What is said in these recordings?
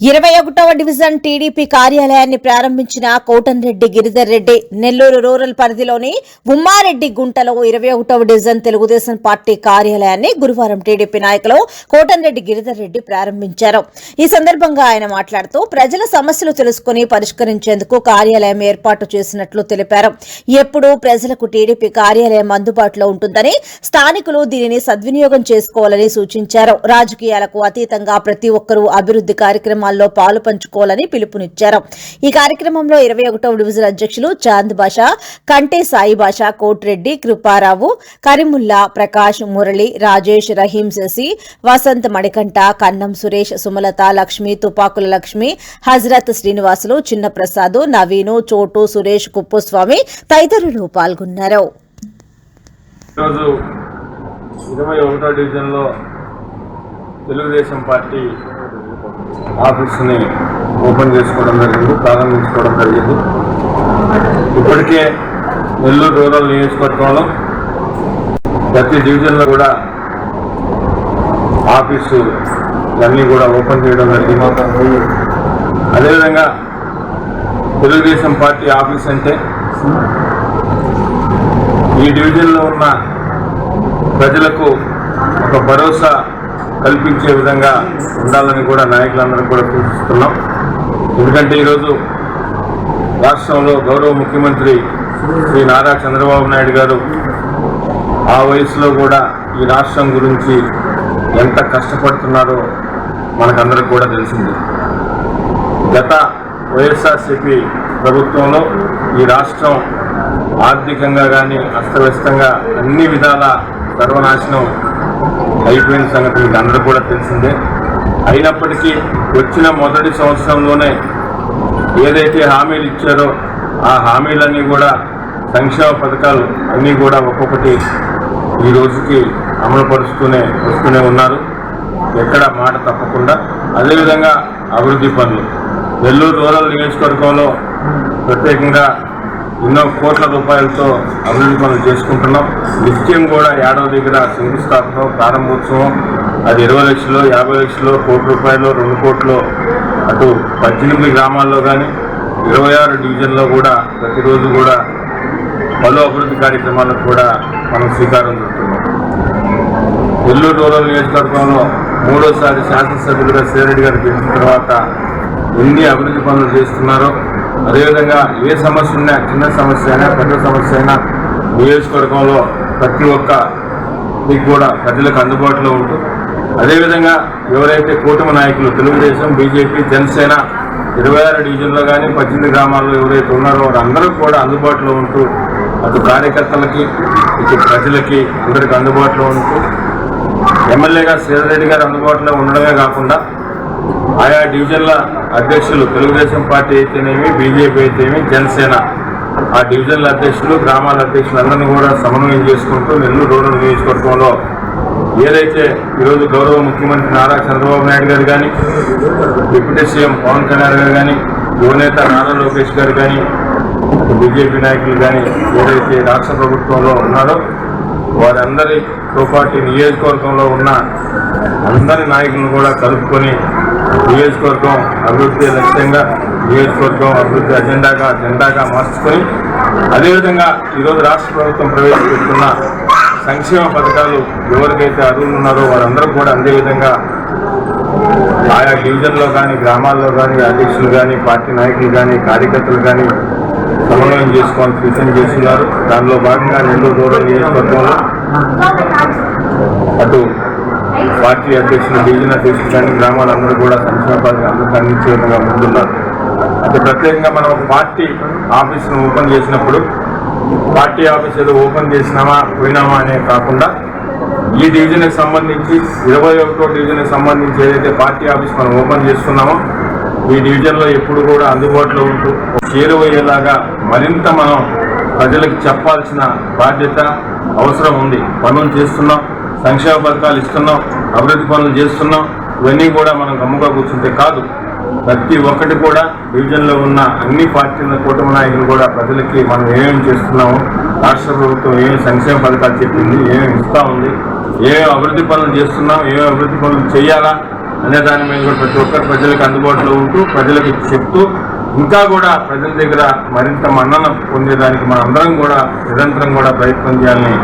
ఇరవై ఒకటవ division TDP కార్యాలయాన్ని ప్రారంభించిన కోటన్రెడ్డి గిరిధర్ రెడ్డి నెల్లూరు రూరల్ పరిధిలోని ఉమ్మారెడ్డి గుంటలో ఇరవై ఒకటవ డివిజన్ తెలుగుదేశం పార్టీ కార్యాలయాన్ని గురువారం టీడీపీ నాయకులు కోటన్రెడ్డి గిరిధర్ రెడ్డి ప్రారంభించారు. ఈ సందర్భంగా ఆయన మాట్లాడుతూ ప్రజల సమస్యలు తెలుసుకుని పరిష్కరించేందుకు కార్యాలయం ఏర్పాటు చేసినట్లు తెలిపారు. ఎప్పుడూ ప్రజలకు టీడీపీ కార్యాలయం అందుబాటులో ఉంటుందని స్థానికులు దీనిని సద్వినియోగం చేసుకోవాలని సూచించారు. రాజకీయాలకు అతీతంగా ప్రతి ఒక్కరూ అభివృద్ధి కార్యక్రమాల్లో పాలు పంచుకోవాలని పిలుపునిచ్చారు. ఈ కార్యక్రమంలో ఇరవై ఒకటవ డివిజన్ అధ్యక్షులు చాంద్ బాషా కంటే సాయి బాషా కోటిరెడ్డి కృపారావు కరిముల్లా ప్రకాష్ మురళి రాజేష్ రహీం శశి వసంత్ మణికంఠ కన్నం సురేష్ సుమలత లక్ష్మి తుపాకుల లక్ష్మి హజరత్ శ్రీనివాసులు చిన్న ప్రసాద్ నవీను చోటు సురేష్ కుప్పుస్వామి తదితరులు పాల్గొన్నారు. ఇరవై ఒకటో డివిజన్లో తెలుగుదేశం పార్టీ ఆఫీస్ని ఓపెన్ చేసుకోవడం జరిగింది ప్రారంభించుకోవడం జరిగింది. ఇప్పటికే నెల్లూరు రూరల్ నియోజకవర్గంలో ప్రతి డివిజన్లో కూడా ఆఫీసు అన్నీ కూడా ఓపెన్ చేయడం జరిగింది. అదేవిధంగా తెలుగుదేశం పార్టీ ఆఫీస్ అంటే ఈ డివిజన్లో ఉన్న ప్రజలకు ఒక భరోసా కల్పించే విధంగా ఉండాలని కూడా నాయకులందరూ కూడా సూచిస్తున్నాం. ఎందుకంటే ఈరోజు రాష్ట్రంలో గౌరవ ముఖ్యమంత్రి శ్రీ నారా చంద్రబాబు నాయుడు గారు ఆ వయసులో కూడా ఈ రాష్ట్రం గురించి ఎంత కష్టపడుతున్నారో మనకందరికి కూడా తెలిసింది. గత వైఎస్ఆర్సిపి ప్రభుత్వంలో ఈ రాష్ట్రం ఆర్థికంగా కానీ అస్తవ్యస్తంగా అన్ని విధాల సర్వనాశనం అయిపోయిన సంగతి మీకు అందరూ కూడా తెలిసిందే. అయినప్పటికీ వచ్చిన మొదటి సంవత్సరంలోనే ఏదైతే హామీలు ఇచ్చారో ఆ హామీలన్నీ కూడా సంక్షేమ పథకాలు అన్నీ కూడా ఒక్కొక్కటి ఈ రోజుకి అమలుపరుస్తూనే వస్తూనే ఉన్నారు. ఎక్కడ మాట తప్పకుండా. అదేవిధంగా అభివృద్ధి పనులు. నెల్లూరు రూరల్ నియోజకవర్గంలో ప్రత్యేకంగా ఎన్నో కోట్ల రూపాయలతో అభివృద్ధి పనులు చేసుకుంటున్నాం. నిత్యం కూడా ఏడవ దగ్గర శంకుస్థాపన ప్రారంభోత్సవం. అది ఇరవై లక్షలు యాభై లక్షలు కోటి రూపాయలు రెండు కోట్లు అటు పద్దెనిమిది గ్రామాల్లో కానీ ఇరవై ఆరు డివిజన్లో కూడా ప్రతిరోజు కూడా పలు అభివృద్ధి కార్యక్రమాలకు కూడా మనం శ్రీకారం చుడుతున్నాం నెల్లూరు రూరల్ నియోజకవర్గంలో మూడోసారి శాసనసభ్యులుగా సేరెడ్డి గారు గెలిచిన తర్వాత ఎన్ని అభివృద్ధి పనులు చేస్తున్నారో అదేవిధంగా ఏ సమస్య ఉన్నా చిన్న సమస్య అయినా పెద్ద సమస్య అయినా నియోజకవర్గంలో ప్రతి ఒక్క మీకు కూడా ప్రజలకు అందుబాటులో ఉంటూ అదేవిధంగా ఎవరైతే కూటమి నాయకులు తెలుగుదేశం బీజేపీ జనసేన ఇరవై ఆరు డివిజన్లో కానీ పద్దెనిమిది గ్రామాల్లో ఎవరైతే ఉన్నారో వారందరూ కూడా అందుబాటులో ఉంటూ అటు కార్యకర్తలకి ఇటు ప్రజలకి అందరికి అందుబాటులో ఉంటూ ఎమ్మెల్యేగా శ్రీధరెడ్డి గారు అందుబాటులో ఉండడమే కాకుండా ఆయా డివిజన్ల అధ్యక్షులు తెలుగుదేశం పార్టీ అయితేనేమి బీజేపీ అయితేనేమి జనసేన. ఆ డివిజన్ల అధ్యక్షులు గ్రామాల అధ్యక్షులు అందరినీ కూడా సమన్వయం చేసుకుంటూ నెల్లూరు రూరల్ నియోజకవర్గంలో ఏదైతే ఈరోజు గౌరవ ముఖ్యమంత్రి నారా చంద్రబాబు నాయుడు గారు కానీ డిప్యూటీ సీఎం పవన్ కళ్యాణ్ గారు కానీ యువనేత నారా లోకేష్ గారు కానీ బీజేపీ నాయకులు కానీ ఏదైతే రాష్ట్ర ప్రభుత్వంలో ఉన్నారో వారందరితో పాటు నియోజకవర్గంలో ఉన్న అందరి నాయకులను కూడా కలుపుకొని నియోజకవర్గం అభివృద్ధి లక్ష్యంగా నియోజకవర్గం అభివృద్ధి అజెండాగా జెండాగా మార్చుకొని అదేవిధంగా ఈరోజు రాష్ట్ర ప్రభుత్వం ప్రవేశపెడుతున్న సంక్షేమ పథకాలు ఎవరికైతే అర్హులు ఉన్నారో వారందరూ కూడా అందే విధంగా ఆయా డివిజన్లో కానీ గ్రామాల్లో కానీ అధ్యక్షులు కానీ పార్టీ నాయకులు కానీ కార్యకర్తలు కానీ సమన్వయం చేసుకోవాలని సూచన చేస్తున్నారు. దానిలో భాగంగా నెల్లూరు రూరల్ నియోజకవర్గంలో అటు పార్టీ అధ్యక్షులు డివిజన్ అధ్యక్షులు కానీ గ్రామాలందరూ కూడా సంక్షేమ పథకం అందరికీ అందించే విధంగా ముందున్నారు. అయితే ప్రత్యేకంగా మనం ఒక పార్టీ ఆఫీస్ను ఓపెన్ చేసినప్పుడు పార్టీ ఆఫీస్ ఏదో ఓపెన్ చేసినామా పోయినామా అనే కాకుండా ఈ డివిజన్కి సంబంధించి ఇరవై ఒకటో డివిజన్కి సంబంధించి ఏదైతే పార్టీ ఆఫీస్ మనం ఓపెన్ చేస్తున్నామో ఈ డివిజన్లో ఎప్పుడు కూడా అందుబాటులో ఉంటూ చేరువయ్యేలాగా మరింత మనం ప్రజలకు చెప్పాల్సిన బాధ్యత అవసరం ఉంది. పనులు చేస్తున్నాం. సంక్షేమ పథకాలు ఇస్తున్నాం అభివృద్ధి పనులు చేస్తున్నాం ఇవన్నీ కూడా మనం గమ్ముగా కూర్చుంటే కాదు. ప్రతి ఒక్కటి కూడా డివిజన్లో ఉన్న అన్ని పార్టీల కూటమి నాయకులు కూడా ప్రజలకి మనం ఏమేమి చేస్తున్నాము రాష్ట్ర ప్రభుత్వం ఏమేమి సంక్షేమ పథకాలు చెప్పింది ఏమేమి ఇస్తా ఉంది ఏమేమి అభివృద్ధి పనులు చేస్తున్నాం ఏమేమి అభివృద్ధి పనులు చేయాలా అనే దాని మీద కూడా ప్రతి ఒక్కరు ప్రజలకు అందుబాటులో ఉంటూ ప్రజలకు చెప్తూ ఇంకా కూడా ప్రజల దగ్గర మరింత మన్నన పొందేదానికి మనందరం కూడా నిరంతరం కూడా ప్రయత్నం చేయాలని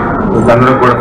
అందరం కూడా